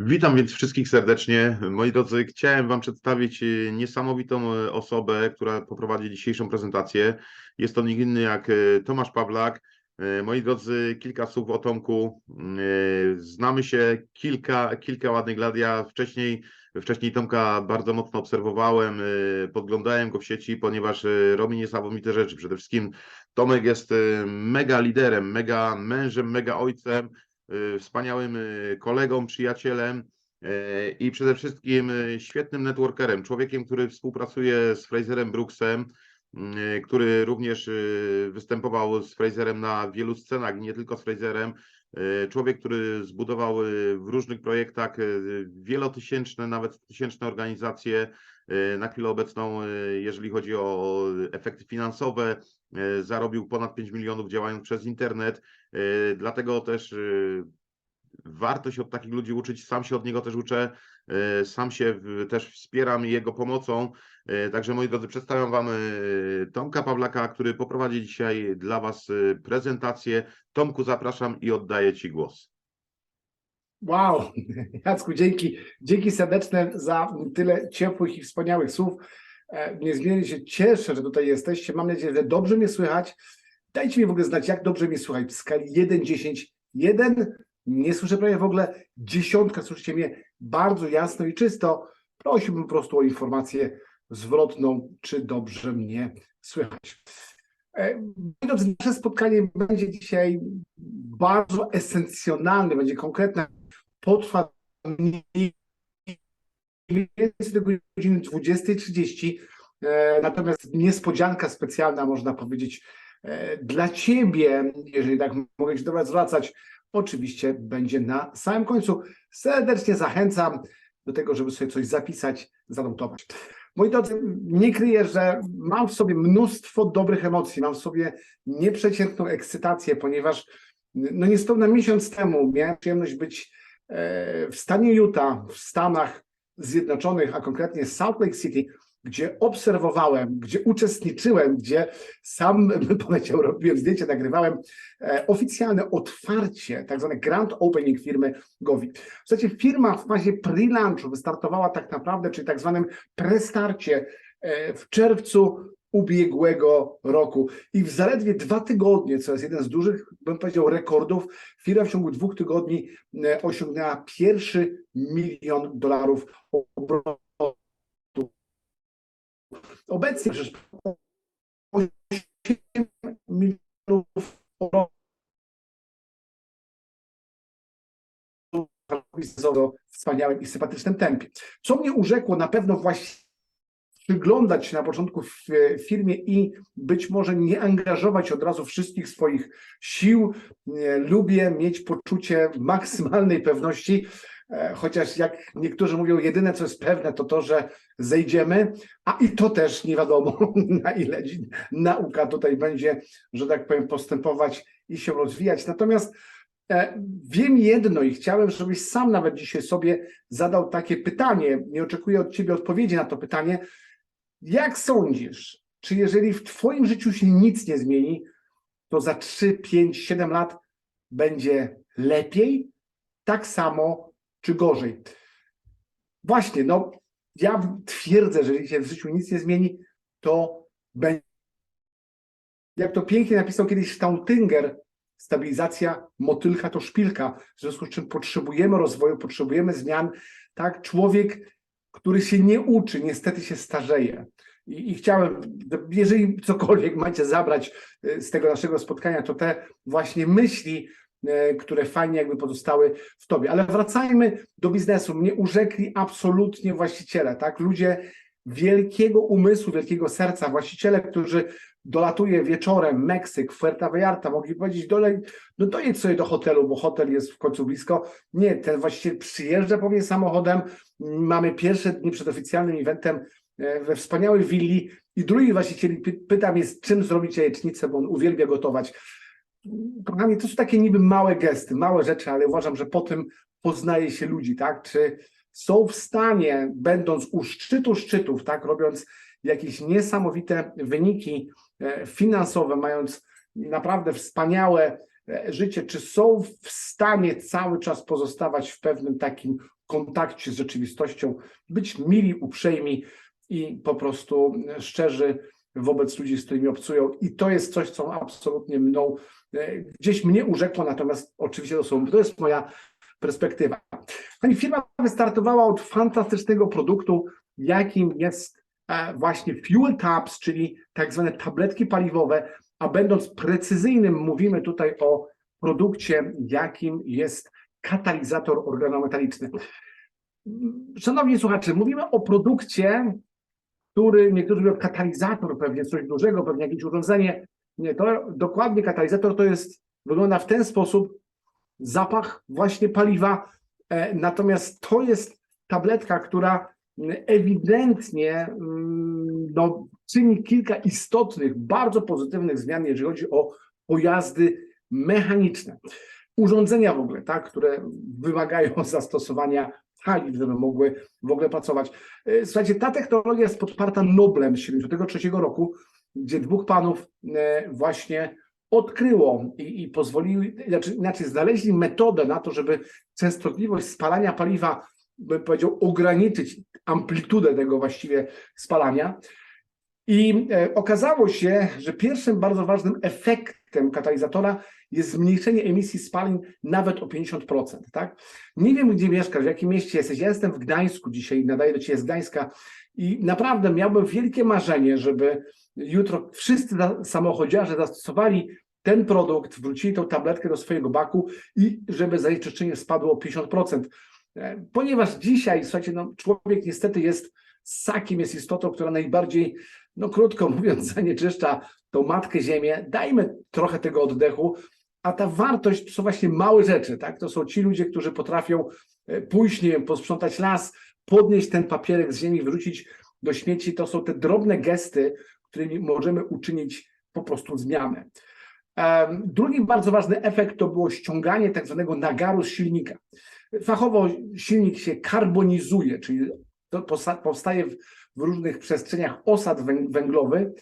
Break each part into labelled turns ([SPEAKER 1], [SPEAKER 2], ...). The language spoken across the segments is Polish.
[SPEAKER 1] Witam więc wszystkich serdecznie. Moi drodzy, chciałem Wam przedstawić y, niesamowitą y, osobę, która poprowadzi dzisiejszą prezentację. Jest to nikt inny jak y, Tomasz Pawlak. Moi drodzy, kilka słów o Tomku. Znamy się kilka, kilka ładnych lat. Ja wcześniej, wcześniej Tomka bardzo mocno obserwowałem, podglądałem go w sieci, ponieważ robi niesamowite rzeczy. Przede wszystkim Tomek jest mega liderem, mega mężem, mega ojcem wspaniałym y, kolegą, przyjacielem y, i przede wszystkim y, świetnym networkerem, człowiekiem, który współpracuje z Fraserem Brooksem, y, który również y, występował z Fraserem na wielu scenach, nie tylko z Fraserem. Y, Człowiek, który zbudował y, w różnych projektach y, wielotysięczne, nawet tysięczne organizacje. Na chwilę obecną, jeżeli chodzi o efekty finansowe, zarobił ponad 5 milionów działając przez internet. Dlatego też warto się od takich ludzi uczyć. Sam się od niego też uczę. Y, Sam się też wspieram jego pomocą. Y, Także moi drodzy, przedstawiam Wam y, Tomka Pawlaka, który poprowadzi dzisiaj dla Was prezentację. Tomku, zapraszam i oddaję Ci głos.
[SPEAKER 2] Wow, Jacku, dzięki, dzięki serdeczne za tyle ciepłych i wspaniałych słów. E, Niezmiernie się cieszę, że tutaj jesteście. Mam nadzieję, że dobrze mnie słychać. Dajcie mi w ogóle znać, jak dobrze mnie słychać w skali 1-10. 1, nie słyszę prawie w ogóle, dziesiątka, słyszycie mnie bardzo jasno i czysto. Prosiłbym po prostu o informację zwrotną, czy dobrze mnie słychać. E, Nasze spotkanie będzie dzisiaj bardzo esencjonalne, będzie konkretne potrwa mniej więcej do godziny 20.30. E, Natomiast niespodzianka specjalna, można powiedzieć, e, dla Ciebie, jeżeli tak mogę Ci do Was zwracać, oczywiście będzie na samym końcu. Serdecznie zachęcam do tego, żeby sobie coś zapisać, zanotować. Moi drodzy, nie kryję, że mam w sobie mnóstwo dobrych emocji, mam w sobie nieprzeciętną ekscytację, ponieważ no niespełna miesiąc temu miałem przyjemność być e, w stanie Utah, w Stanach Zjednoczonych, a konkretnie Salt Lake City, gdzie obserwowałem, gdzie uczestniczyłem, gdzie sam, bym powiedział, robiłem zdjęcia, nagrywałem e, oficjalne otwarcie, tak zwane grand opening firmy Govi. W zasadzie firma w fazie pre-launchu wystartowała tak naprawdę, czyli tak zwanym prestarcie e, w czerwcu ubiegłego roku. I w zaledwie dwa tygodnie, co jest jeden z dużych, bym powiedział, rekordów, firma w ciągu dwóch tygodni e, osiągnęła pierwszy milion dolarów obrotu. Obecnie przecież 8 milionów w wspaniałym i sympatycznym tempie. Co mnie urzekło, na pewno właśnie przyglądać się na początku w w firmie i być może nie angażować od razu wszystkich swoich sił. Nie, Lubię mieć poczucie maksymalnej pewności, e, chociaż jak niektórzy mówią, jedyne co jest pewne to to, że zejdziemy, a i to też nie wiadomo na ile nauka tutaj będzie, że tak powiem, postępować i się rozwijać. Natomiast E, Wiem jedno i chciałem, żebyś sam nawet dzisiaj sobie zadał takie pytanie. Nie oczekuję od ciebie odpowiedzi na to pytanie. Jak sądzisz, czy jeżeli w twoim życiu się nic nie zmieni, to za 3, 5, 7 lat będzie lepiej, tak samo czy gorzej? Właśnie, no ja twierdzę, że jeżeli się w życiu nic nie zmieni, to będzie. Jak to pięknie napisał kiedyś Staudinger, stabilizacja motylka to szpilka, w związku z czym potrzebujemy rozwoju, potrzebujemy zmian. Tak, człowiek, który się nie uczy, niestety się starzeje. I, I chciałem, jeżeli cokolwiek macie zabrać y, z tego naszego spotkania, to te właśnie myśli, które fajnie jakby pozostały w tobie. Ale wracajmy do biznesu. Mnie urzekli absolutnie właściciele, tak? Ludzie wielkiego umysłu, wielkiego serca, właściciele, którzy dolatuje wieczorem Meksyk, Fuerta Vallarta, mogli powiedzieć, dolej, no dojedź sobie do hotelu, bo hotel jest w końcu blisko. Nie, ten właściciel przyjeżdża po mnie samochodem, mamy pierwsze dni przed oficjalnym eventem e, we wspaniałej willi i drugi właściciel py- pyta mnie, z czym zrobić jajecznicę, bo on uwielbia gotować. Kochani, to są takie niby małe gesty, małe rzeczy, ale uważam, że po tym poznaje się ludzi, tak? Czy są w stanie, będąc u szczytu szczytów, tak, robiąc jakieś niesamowite wyniki e, finansowe, mając naprawdę wspaniałe e, życie, czy są w stanie cały czas pozostawać w pewnym takim kontakcie z rzeczywistością, być mili, uprzejmi i po prostu szczerzy wobec ludzi, z którymi obcują. I to jest coś, co absolutnie mną e, gdzieś mnie urzekło, natomiast oczywiście to są, to jest moja perspektywa. Pani firma wystartowała od fantastycznego produktu, jakim jest e, właśnie Fuel Tabs, czyli tak zwane tabletki paliwowe, a będąc precyzyjnym, mówimy tutaj o produkcie, jakim jest katalizator organometaliczny. Szanowni słuchacze, mówimy o produkcie, który niektórzy mówią katalizator, pewnie coś dużego, pewnie jakieś urządzenie. Nie, to dokładnie katalizator to jest, wygląda w ten sposób, zapach właśnie paliwa, e, natomiast to jest tabletka, która ewidentnie mm, no, czyni kilka istotnych, bardzo pozytywnych zmian, jeżeli chodzi o pojazdy mechaniczne. Urządzenia w ogóle, tak, które wymagają zastosowania paliw, żeby mogły w ogóle pracować. E, Słuchajcie, ta technologia jest podparta Noblem z 1973 roku, gdzie dwóch panów e, właśnie odkryło i, i pozwoliły, znaczy inaczej znaleźli metodę na to, żeby częstotliwość spalania paliwa, bym powiedział, ograniczyć amplitudę tego właściwie spalania. I e, okazało się, że pierwszym bardzo ważnym efektem katalizatora jest zmniejszenie emisji spalin nawet o 50%. Tak? Nie wiem, gdzie mieszkasz, w jakim mieście jesteś. Ja jestem w Gdańsku dzisiaj, nadaję do Ciebie z Gdańska i naprawdę miałbym wielkie marzenie, żeby jutro wszyscy samochodziarze zastosowali ten produkt, wrócili tą tabletkę do swojego baku i żeby zanieczyszczenie spadło o 50%. E, Ponieważ dzisiaj, słuchajcie, no, człowiek niestety jest ssakiem, jest istotą, która najbardziej, no krótko mówiąc, zanieczyszcza tą matkę ziemię. Dajmy trochę tego oddechu, a ta wartość to są właśnie małe rzeczy, tak? To są ci ludzie, którzy potrafią e, pójść, nie wiem, posprzątać las, podnieść ten papierek z ziemi, wrzucić do śmieci. To są te drobne gesty, którymi możemy uczynić po prostu zmianę. Drugi bardzo ważny efekt to było ściąganie tak zwanego nagaru z silnika. Fachowo silnik się karbonizuje, czyli to powstaje w, różnych przestrzeniach osad węg- węglowy.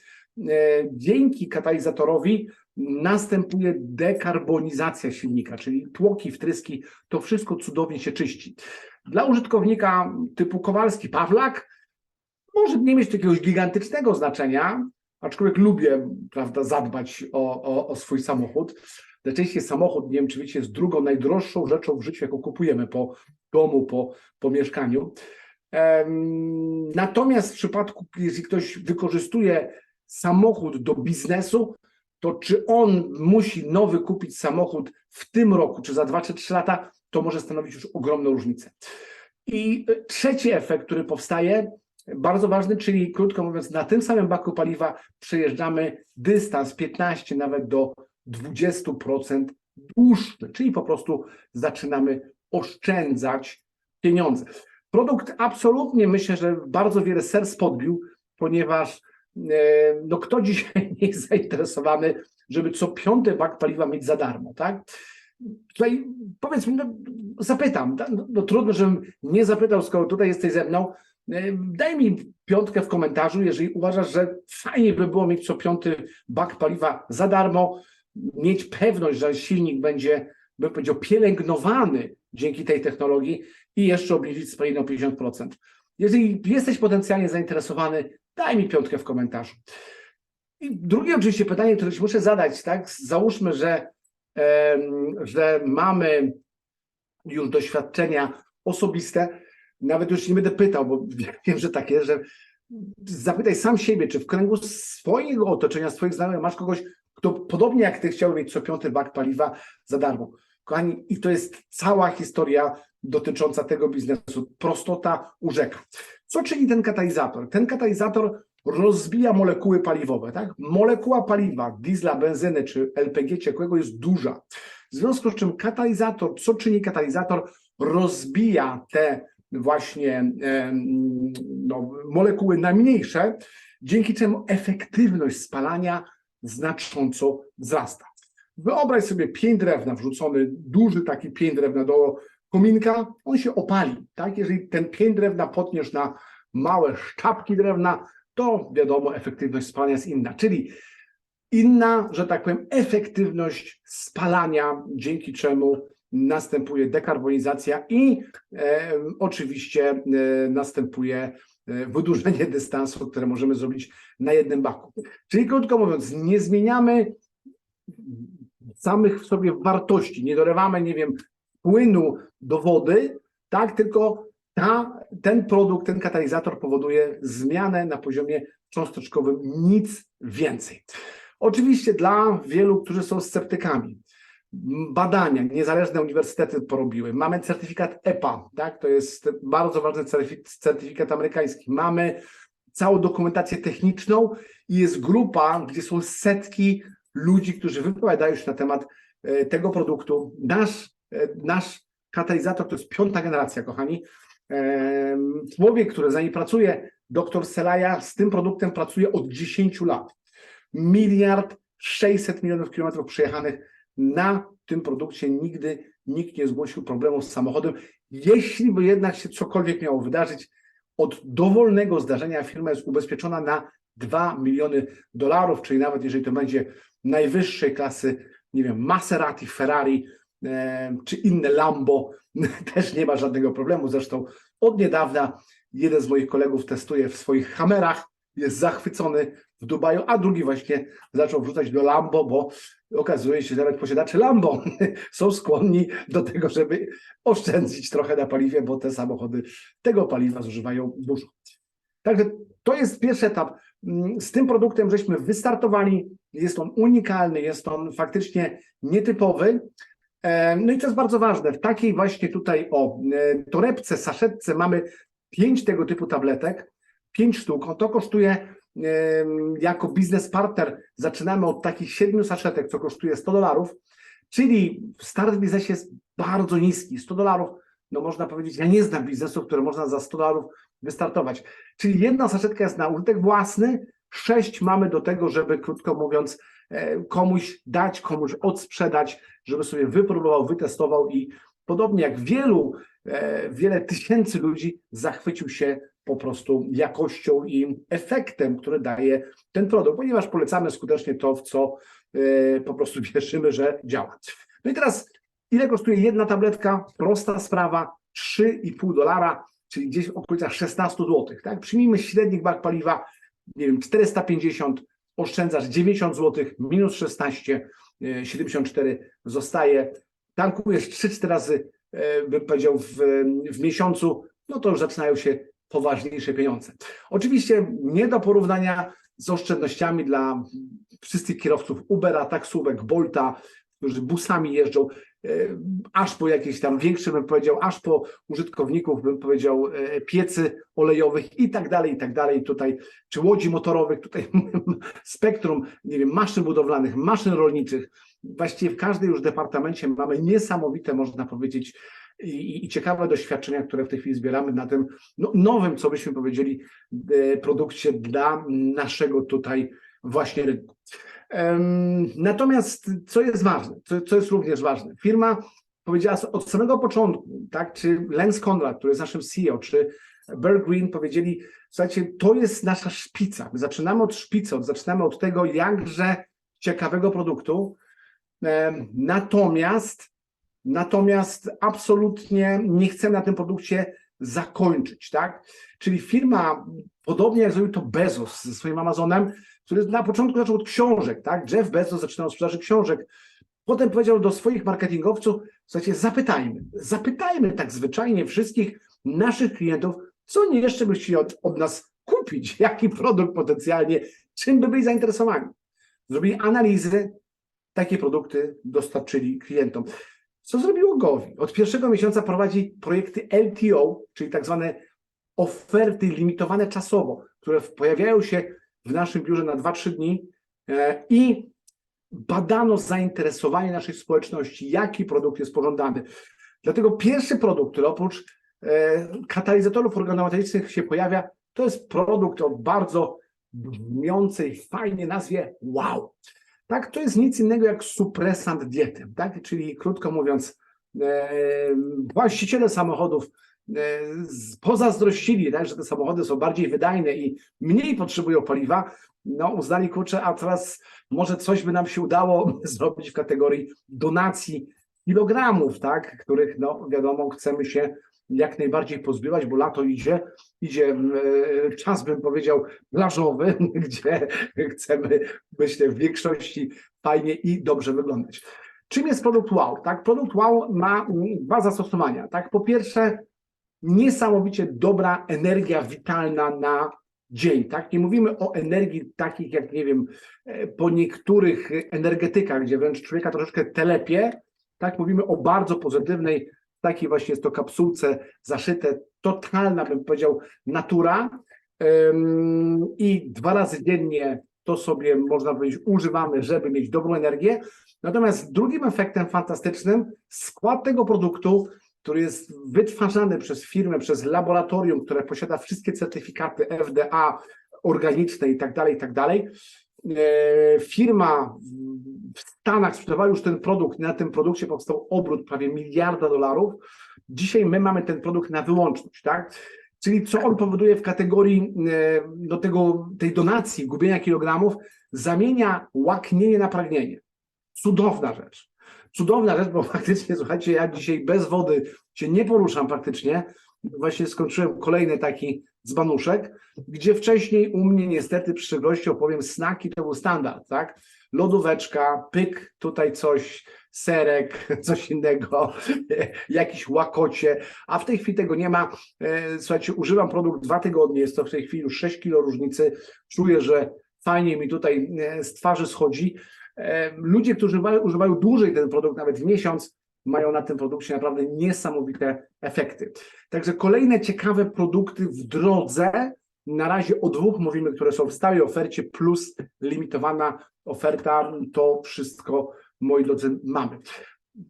[SPEAKER 2] E, Dzięki katalizatorowi następuje dekarbonizacja silnika, czyli tłoki, wtryski, to wszystko cudownie się czyści. Dla użytkownika typu Kowalski, Pawlak może nie mieć jakiegoś gigantycznego znaczenia, aczkolwiek lubię prawda, zadbać o, o, o swój samochód. Najczęściej samochód, nie wiem czy wiecie, jest drugą najdroższą rzeczą w życiu, jaką kupujemy po domu, po, po mieszkaniu. Natomiast w przypadku, jeśli ktoś wykorzystuje samochód do biznesu, to czy on musi nowy kupić samochód w tym roku, czy za dwa czy trzy lata, to może stanowić już ogromną różnicę. I e, trzeci efekt, który powstaje, bardzo ważny, czyli krótko mówiąc, na tym samym baku paliwa przejeżdżamy dystans 15 nawet do 20% dłuższy, czyli po prostu zaczynamy oszczędzać pieniądze. Produkt absolutnie myślę, że bardzo wiele serc podbił, ponieważ e, no, kto dzisiaj nie jest zainteresowany, żeby co piąty bak paliwa mieć za darmo, tak? Tutaj powiedz mi, no, zapytam, da- no, no, trudno, żebym nie zapytał, skoro tutaj jesteś ze mną, E, Daj mi piątkę w komentarzu, jeżeli uważasz, że fajnie by było mieć co piąty bak paliwa za darmo, mieć pewność, że silnik będzie, bym powiedział, pielęgnowany dzięki tej technologii i jeszcze obniżyć spalinę o 50%. Jeżeli jesteś potencjalnie zainteresowany, daj mi piątkę w komentarzu. I drugie oczywiście pytanie, które muszę zadać, tak? Załóżmy, że, że mamy już doświadczenia osobiste, nawet już nie będę pytał, bo wiem, że tak jest, że zapytaj sam siebie, czy w kręgu swojego otoczenia, swoich znajomych masz kogoś, kto podobnie jak ty chciałby mieć co piąty bak paliwa za darmo. Kochani, i to jest cała historia dotycząca tego biznesu. Prostota urzeka. Co czyni ten katalizator? Ten katalizator rozbija molekuły paliwowe. Tak? Molekuła paliwa, diesla, benzyny czy LPG ciekłego jest duża. W związku z czym katalizator, co czyni katalizator? Rozbija te właśnie no, molekuły na mniejsze, dzięki czemu efektywność spalania znacząco wzrasta. Wyobraź sobie pień drewna wrzucony, duży taki pień drewna do kominka, on się opali. Tak? Jeżeli ten pień drewna potniesz na małe szczapki drewna, to wiadomo, efektywność spalania jest inna. Czyli inna, że tak powiem, efektywność spalania, dzięki czemu następuje dekarbonizacja i e, oczywiście e, następuje e, wydłużenie dystansu, które możemy zrobić na jednym baku. Czyli krótko mówiąc, nie zmieniamy samych w sobie wartości, nie dorywamy, nie wiem, płynu do wody, tak, tylko ta, ten produkt, ten katalizator powoduje zmianę na poziomie cząsteczkowym, nic więcej. Oczywiście dla wielu, którzy są sceptykami, badania niezależne uniwersytety porobiły. Mamy certyfikat EPA, tak? to jest bardzo ważny certyfi- certyfikat amerykański. Mamy całą dokumentację techniczną i jest grupa, gdzie są setki ludzi, którzy wypowiadają się na temat e, tego produktu. Nasz, nasz katalizator to jest piąta generacja, kochani. Em, Człowiek, który za niej pracuje, doktor Selaja, z tym produktem pracuje od 10 lat. Miliard 600 milionów kilometrów przejechanych na tym produkcie nigdy nikt nie zgłosił problemu z samochodem. Jeśli by jednak się cokolwiek miało wydarzyć, od dowolnego zdarzenia firma jest ubezpieczona na 2 miliony dolarów, czyli nawet jeżeli to będzie najwyższej klasy, nie wiem, Maserati, Ferrari e, czy inne Lambo, też nie ma żadnego problemu. Zresztą od niedawna jeden z moich kolegów testuje w swoich Hammerach, jest zachwycony w Dubaju, a drugi właśnie zaczął wrzucać do Lambo, bo okazuje się, że nawet posiadacze Lambo są skłonni do tego, żeby oszczędzić trochę na paliwie, bo te samochody tego paliwa zużywają dużo. Także to jest pierwszy etap. Mm, Z tym produktem żeśmy wystartowali. Jest on unikalny, jest on faktycznie nietypowy. E, No i co jest bardzo ważne, w takiej właśnie tutaj o e, torebce, saszetce mamy pięć tego typu tabletek, pięć sztuk. To kosztuje em, jako biznes partner, zaczynamy od takich siedmiu saszetek, co kosztuje 100 dolarów, czyli start w biznesie jest bardzo niski. 100 dolarów, no można powiedzieć, ja nie znam biznesu, które można za 100 dolarów wystartować. Czyli jedna saszetka jest na użytek własny, sześć mamy do tego, żeby krótko mówiąc e, komuś dać, komuś odsprzedać, żeby sobie wypróbował, wytestował i podobnie jak wielu, e, wiele tysięcy ludzi zachwycił się po prostu jakością i efektem, który daje ten produkt, ponieważ polecamy skutecznie to, w co e, po prostu wierzymy, że działa. No i teraz, ile kosztuje jedna tabletka? Prosta sprawa, 3,5 dolara, czyli gdzieś w okolicach 16 zł. Tak? Przyjmijmy średnik bak paliwa, nie wiem, 450, oszczędzasz 90 zł, minus 16, e, 74 zostaje. Tankujesz 3-4 razy, e, bym powiedział, w, w miesiącu, no to już zaczynają się poważniejsze pieniądze. Oczywiście nie do porównania z oszczędnościami dla wszystkich kierowców Ubera, taksówek, Bolta, którzy busami jeżdżą, e, aż po jakieś tam większe, bym powiedział, aż po użytkowników, bym powiedział, e, piecy olejowych i tak dalej, i tak dalej. Tutaj, czy łodzi motorowych, tutaj spektrum, nie wiem, maszyn budowlanych, maszyn rolniczych. Właściwie w każdym już departamencie mamy niesamowite, można powiedzieć, i, i ciekawe doświadczenia, które w tej chwili zbieramy na tym no, nowym, co byśmy powiedzieli, e, produkcie dla naszego tutaj właśnie rynku. Natomiast co jest ważne, co, co jest również ważne, firma powiedziała od samego początku, tak, czy Lance Conrad, który jest naszym CEO, czy Bear Green powiedzieli, słuchajcie, to jest nasza szpica. My zaczynamy od szpicy, zaczynamy od tego jakże ciekawego produktu. Natomiast, natomiast absolutnie nie chcemy na tym produkcie zakończyć, tak? Czyli firma, podobnie jak zrobił to Bezos ze swoim Amazonem, który na początku zaczął od książek, tak? Jeff Bezos zaczynał od sprzedaży książek. Potem powiedział do swoich marketingowców, słuchajcie, zapytajmy, zapytajmy tak zwyczajnie wszystkich naszych klientów, co oni jeszcze by chcieli od, od nas kupić, jaki produkt potencjalnie, czym by byli zainteresowani. Zrobili analizy, takie produkty dostarczyli klientom. Co zrobiło Gowi? Od pierwszego miesiąca prowadzi projekty LTO, czyli tak zwane oferty limitowane czasowo, które pojawiają się w naszym biurze na 2-3 dni e, i badano zainteresowanie naszej społeczności, jaki produkt jest pożądany. Dlatego pierwszy produkt, który oprócz e, katalizatorów organometrycznych się pojawia, to jest produkt o bardzo brzmiącej, fajnie nazwie wow. Tak, to jest nic innego jak supresant diety, tak? Czyli krótko mówiąc, e, właściciele samochodów pozazdrościli, tak, że te samochody są bardziej wydajne i mniej potrzebują paliwa, no uznali, kurczę, a teraz może coś by nam się udało zrobić w kategorii donacji kilogramów, tak, których no wiadomo chcemy się jak najbardziej pozbywać, bo lato idzie, idzie e, czas bym powiedział plażowy, gdzie chcemy myślę w większości fajnie i dobrze wyglądać. Czym jest produkt wow? Tak, produkt wow ma dwa zastosowania. Tak, po pierwsze niesamowicie dobra energia witalna na dzień, tak? Nie mówimy o energii takich jak, nie wiem, e, po niektórych energetykach, gdzie wręcz człowieka troszeczkę telepie, tak? Mówimy o bardzo pozytywnej, takiej właśnie jest to kapsułce zaszyte, totalna, bym powiedział, natura i dwa razy dziennie to sobie, można powiedzieć, używamy, żeby mieć dobrą energię. Natomiast drugim efektem fantastycznym, skład tego produktu, który jest wytwarzany przez firmę, przez laboratorium, które posiada wszystkie certyfikaty FDA, organiczne i tak dalej, i tak dalej. E, Firma w Stanach sprzedawała już ten produkt, na tym produkcie powstał obrót prawie miliarda dolarów. Dzisiaj my mamy ten produkt na wyłączność, tak? Czyli co on powoduje w kategorii e, do tego, tej donacji, gubienia kilogramów, zamienia łaknienie na pragnienie. Cudowna rzecz. Cudowna rzecz, bo faktycznie, słuchajcie, ja dzisiaj bez wody się nie poruszam praktycznie. Właśnie skończyłem kolejny taki dzbanuszek, gdzie wcześniej u mnie niestety przy gościu opowiem snaki to był standard, tak? Lodóweczka, pyk, tutaj coś, serek, coś innego, jakiś łakocie, a w tej chwili tego nie ma. E, Słuchajcie, używam produkt dwa tygodnie, jest to w tej chwili już 6 kilo różnicy. Czuję, że fajnie mi tutaj e, z twarzy schodzi. Ludzie, którzy używają, używają dłużej ten produkt, nawet w miesiąc, mają na tym produkcie naprawdę niesamowite efekty. Także kolejne ciekawe produkty w drodze. Na razie o dwóch mówimy, które są w stałej ofercie, plus limitowana oferta. To wszystko, moi drodzy, mamy.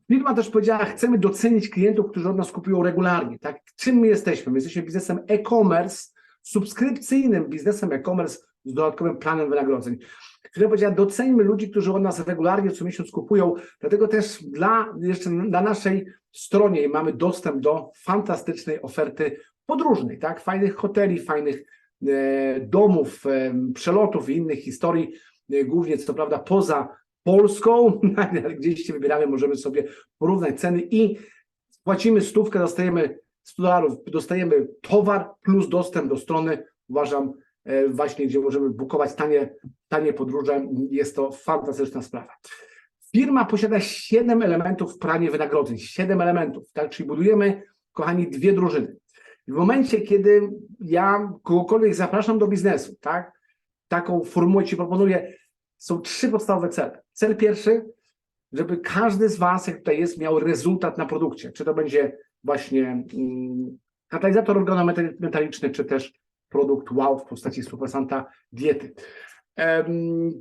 [SPEAKER 2] Firma też powiedziała, chcemy docenić klientów, którzy od nas kupują regularnie. Tak? Czym my jesteśmy? My jesteśmy biznesem e-commerce, subskrypcyjnym biznesem e-commerce z dodatkowym planem wynagrodzeń. Która powiedziała, doceńmy ludzi, którzy od nas regularnie co miesiąc kupują, dlatego też dla, jeszcze na naszej stronie mamy dostęp do fantastycznej oferty podróżnej, tak? Fajnych hoteli, fajnych e, domów, e, przelotów i innych historii, e, głównie co prawda poza Polską, gdzieś się wybieramy, możemy sobie porównać ceny i płacimy stówkę, dostajemy 100 dolarów, dostajemy towar plus dostęp do strony, uważam, właśnie gdzie możemy bukować tanie, tanie podróże, jest to fantastyczna sprawa. Firma posiada 7 elementów w planie wynagrodzeń, 7 elementów, tak, czyli budujemy, kochani, dwie drużyny. W momencie, kiedy ja kogokolwiek zapraszam do biznesu, tak, taką formułę Ci proponuję, są trzy podstawowe cele. Cel pierwszy, żeby każdy z Was, jak tutaj jest, miał rezultat na produkcie. Czy to będzie właśnie mm, katalizator organometaliczny, czy też produkt wow w postaci supesanta diety.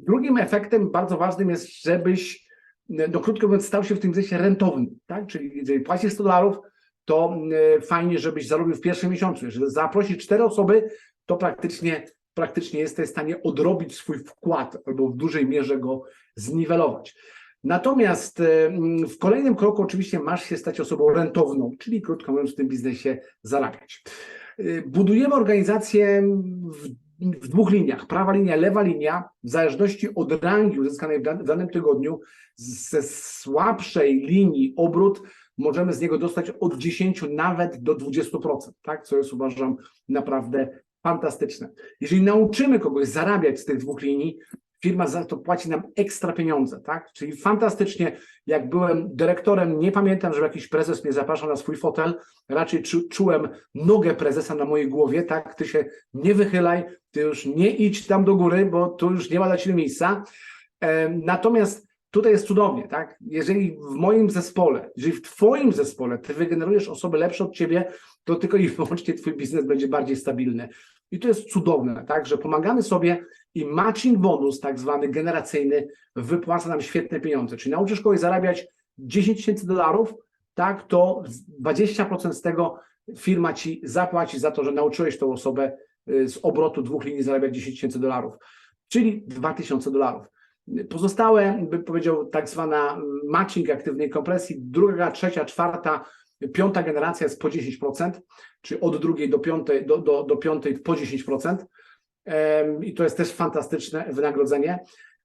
[SPEAKER 2] Drugim efektem bardzo ważnym jest, żebyś, no krótko mówiąc, stał się w tym biznesie rentowny. Tak? Czyli jeżeli płacisz 100 dolarów, to e, fajnie, żebyś zarobił w pierwszym miesiącu. Jeżeli zaprosisz cztery osoby, to praktycznie, praktycznie jesteś w stanie odrobić swój wkład albo w dużej mierze go zniwelować. Natomiast e, w kolejnym kroku oczywiście masz się stać osobą rentowną, czyli krótko mówiąc w tym biznesie zarabiać. E, Budujemy organizację w, w dwóch liniach. Prawa linia, lewa linia, w zależności od rangi uzyskanej w dan- w danym tygodniu, ze słabszej linii obrót możemy z niego dostać od 10 nawet do 20%, tak? co jest uważam naprawdę fantastyczne. Jeżeli nauczymy kogoś zarabiać z tych dwóch linii, firma za to płaci nam ekstra pieniądze, tak? Czyli fantastycznie, jak byłem dyrektorem, nie pamiętam, że jakiś prezes mnie zapraszał na swój fotel, raczej czu, czułem nogę prezesa na mojej głowie, tak? Ty się nie wychylaj, ty już nie idź tam do góry, bo tu już nie ma dla ciebie miejsca. E, Natomiast tutaj jest cudownie, tak? Jeżeli w moim zespole, jeżeli w twoim zespole ty wygenerujesz osoby lepsze od ciebie, to tylko i wyłącznie twój biznes będzie bardziej stabilny. I to jest cudowne, tak? Że pomagamy sobie i matching bonus, tak zwany generacyjny, wypłaca nam świetne pieniądze. Czyli nauczysz kogoś zarabiać 10 tysięcy dolarów, tak? To 20% z tego firma ci zapłaci za to, że nauczyłeś tą osobę y, z obrotu dwóch linii zarabiać 10 tysięcy dolarów, czyli 2000 dolarów. Pozostałe, bym powiedział, tak zwana matching aktywnej kompresji, druga, trzecia, czwarta, piąta generacja jest po 10%, czyli od drugiej do piątej, do, do, do piątej po 10%. Em, I to jest też fantastyczne wynagrodzenie.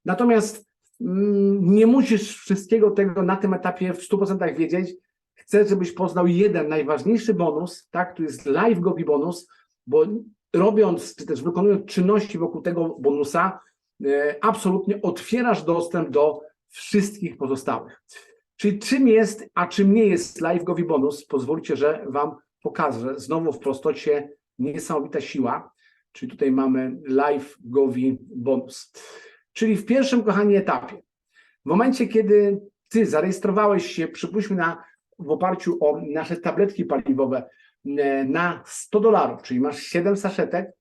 [SPEAKER 2] Natomiast Mm, Nie musisz wszystkiego tego na tym etapie w 100% wiedzieć. Chcę, żebyś poznał jeden najważniejszy bonus, tak? To jest live gobi bonus, bo robiąc, czy też wykonując czynności wokół tego bonusa, e, absolutnie otwierasz dostęp do wszystkich pozostałych. Czyli czym jest, a czym nie jest live gobi bonus? Pozwólcie, że Wam pokażę. Znowu w prostocie niesamowita siła. Czyli tutaj mamy live govi bonus. Czyli w pierwszym, kochani, etapie, w momencie, kiedy Ty zarejestrowałeś się, przypuśćmy na, w oparciu o nasze tabletki paliwowe e, na 100 dolarów, czyli masz 7 saszetek,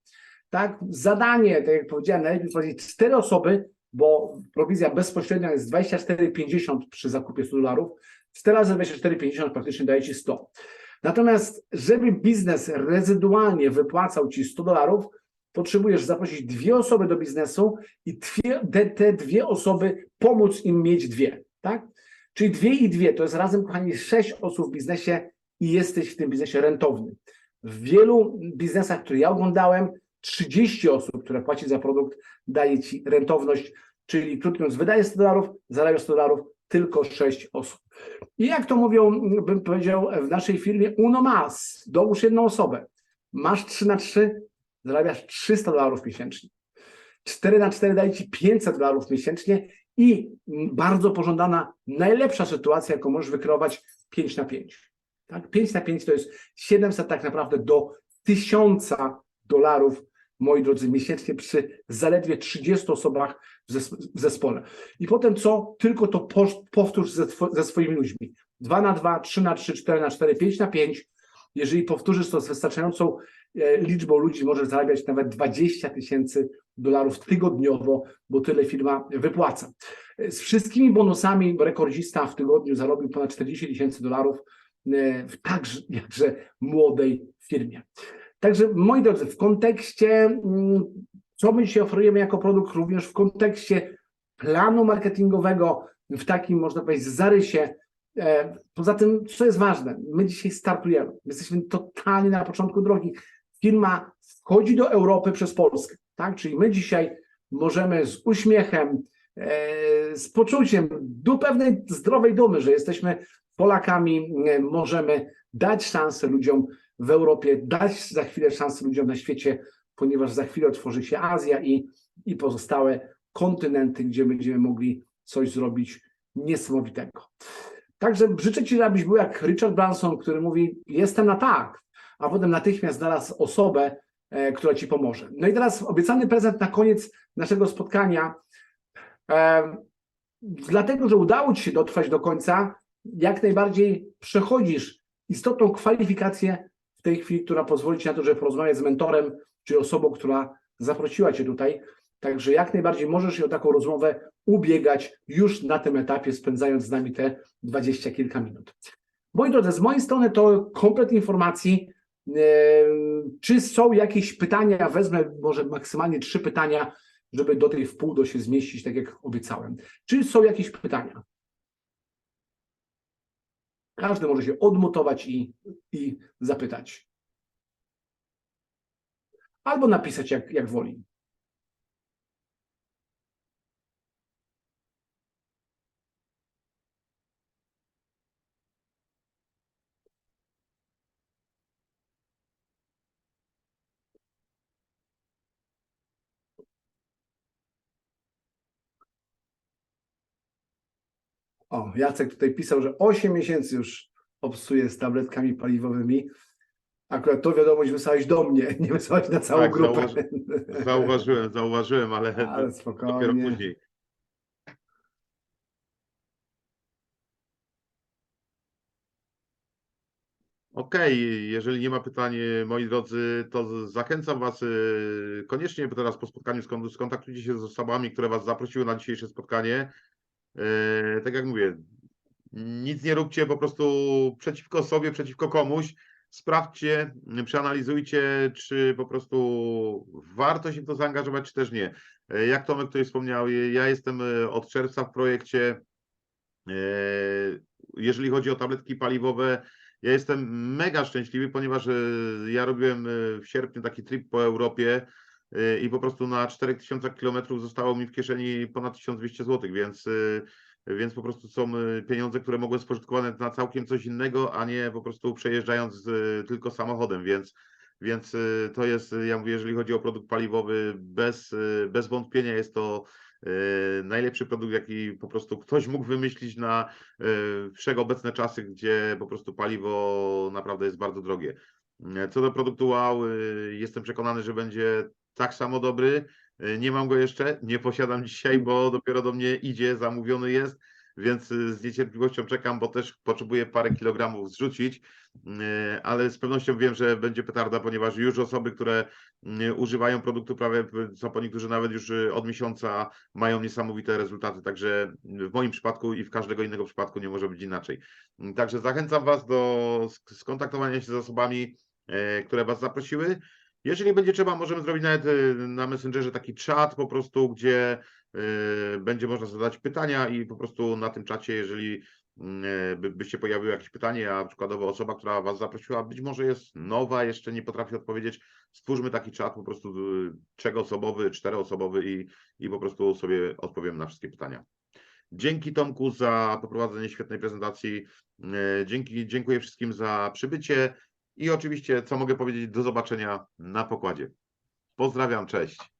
[SPEAKER 2] tak, zadanie, tak jak powiedziałem, najlepiej wprowadzić 4 osoby, bo prowizja bezpośrednia jest 24,50 przy zakupie 100 dolarów, 4 razy 24,50 praktycznie daje Ci 100. Natomiast, żeby biznes rezydualnie wypłacał Ci 100 dolarów, potrzebujesz zaprosić dwie osoby do biznesu i dwie, te, dwie osoby pomóc im mieć dwie, tak? Czyli dwie i dwie, to jest razem, kochani, sześć osób w biznesie i jesteś w tym biznesie rentowny. W wielu biznesach, które ja oglądałem, 30 osób, które płaci za produkt, daje Ci rentowność, czyli krótko mówiąc, wydaje 100 dolarów, zarabia 100 dolarów, tylko 6 osób. I jak to mówią, bym powiedział, w naszej firmie, uno mas, dołóż jedną osobę. Masz 3 na 3, zarabiasz 300 dolarów miesięcznie. 4 na 4 daje Ci 500 dolarów miesięcznie i bardzo pożądana, najlepsza sytuacja, jaką możesz wykreować, 5 na 5. Tak? 5 na 5 to jest 700 tak naprawdę do 1000 dolarów, moi drodzy, miesięcznie przy zaledwie 30 osobach w zes- w zespole. I potem co? Tylko to powtórz ze swoimi ludźmi. 2 na 2, 3 na 3, 4 na 4, 5 na 5. Jeżeli powtórzysz to z wystarczającą e, liczbą ludzi, możesz zarabiać nawet 20 tysięcy dolarów tygodniowo, bo tyle firma wypłaca. E, Z wszystkimi bonusami rekordzista w tygodniu zarobił ponad 40 tysięcy dolarów e, w także jakże młodej firmie. Także moi drodzy, w kontekście, mm, co my dzisiaj oferujemy jako produkt, również w kontekście planu marketingowego, w takim, można powiedzieć, zarysie. E, Poza tym, co jest ważne, my dzisiaj startujemy. My jesteśmy totalnie na początku drogi. Firma wchodzi do Europy przez Polskę, tak? Czyli my dzisiaj możemy z uśmiechem, e, z poczuciem do pewnej zdrowej dumy, że jesteśmy Polakami, e, możemy dać szansę ludziom w Europie, dać za chwilę szansę ludziom na świecie, ponieważ za chwilę otworzy się Azja i, i pozostałe kontynenty, gdzie będziemy mogli coś zrobić niesamowitego. Także życzę Ci, abyś był jak Richard Branson, który mówi: Jestem na tak, a potem natychmiast znalazł osobę, e, która Ci pomoże. No i teraz obiecany prezent na koniec naszego spotkania. E, dlatego, że udało Ci się dotrwać do końca, jak najbardziej przechodzisz istotną kwalifikację w tej chwili, która pozwoli Ci na to, żeby porozmawiać z mentorem, czy osobą, która zaprosiła Cię tutaj. Także jak najbardziej możesz się o taką rozmowę ubiegać już na tym etapie, spędzając z nami te dwadzieścia kilka minut. Moi drodzy, z mojej strony to komplet informacji. Czy są jakieś pytania? Wezmę może maksymalnie trzy pytania, żeby do tej wpół się zmieścić, tak jak obiecałem. Czy są jakieś pytania? Każdy może się odmutować i, i zapytać. Albo napisać, jak, jak woli. O, Jacek tutaj pisał, że 8 miesięcy już obsuje z tabletkami paliwowymi. Akurat to wiadomość wysłałeś do mnie, nie wysłałeś na całą
[SPEAKER 1] Tak,
[SPEAKER 2] grupę.
[SPEAKER 1] zauważy- Zauważyłem, zauważyłem, ale,
[SPEAKER 2] Ale
[SPEAKER 1] dopiero
[SPEAKER 2] spokojnie.
[SPEAKER 1] później. Okej, jeżeli nie ma pytań, moi drodzy, to zachęcam Was y, koniecznie teraz po spotkaniu skon- skontaktujcie się z osobami, które Was zaprosiły na dzisiejsze spotkanie. E, Tak jak mówię, nic nie róbcie po prostu przeciwko sobie, przeciwko komuś. Sprawdźcie, przeanalizujcie, czy po prostu warto się w to zaangażować, czy też nie. E, Jak Tomek tutaj wspomniał, ja jestem e, od czerwca w projekcie. Jeżeli chodzi o tabletki paliwowe, ja jestem mega szczęśliwy, ponieważ ja robiłem w sierpniu taki trip po Europie. Y, i po prostu na 4000 kilometrów zostało mi w kieszeni ponad 1200 zł, więc, y, więc po prostu są y, pieniądze, które mogły spożytkowane na całkiem coś innego, a nie po prostu przejeżdżając tylko samochodem, więc, więc to jest, ja mówię, jeżeli chodzi o produkt paliwowy, bez, bez wątpienia jest to najlepszy produkt, jaki po prostu ktoś mógł wymyślić na wszechobecne czasy, gdzie po prostu paliwo naprawdę jest bardzo drogie. Co do produktu Wow, jestem przekonany, że będzie tak samo dobry. Y, Nie mam go jeszcze, nie posiadam dzisiaj, bo dopiero do mnie idzie, zamówiony jest, więc y, z niecierpliwością czekam, bo też potrzebuję parę kilogramów zrzucić, y, ale z pewnością wiem, że będzie petarda, ponieważ już osoby, które używają produktu prawie, są po niektórzy nawet już od miesiąca mają niesamowite rezultaty, także w moim przypadku i w każdego innego przypadku nie może być inaczej. Także zachęcam Was do sk- skontaktowania się z osobami, e, które Was zaprosiły. Jeżeli będzie trzeba, możemy zrobić nawet e, na Messengerze taki czat po prostu, gdzie e, będzie można zadać pytania i po prostu na tym czacie, jeżeli mm, e, by, byście pojawiły jakieś pytanie, a przykładowo osoba, która Was zaprosiła, być może jest nowa, jeszcze nie potrafi odpowiedzieć, stwórzmy taki czat po prostu y, trzyosobowy, czteroosobowy i, i po prostu sobie odpowiem na wszystkie pytania. Dzięki Tomku za poprowadzenie świetnej prezentacji. Dzięki, dziękuję wszystkim za przybycie i oczywiście, co mogę powiedzieć, do zobaczenia na pokładzie. Pozdrawiam, cześć.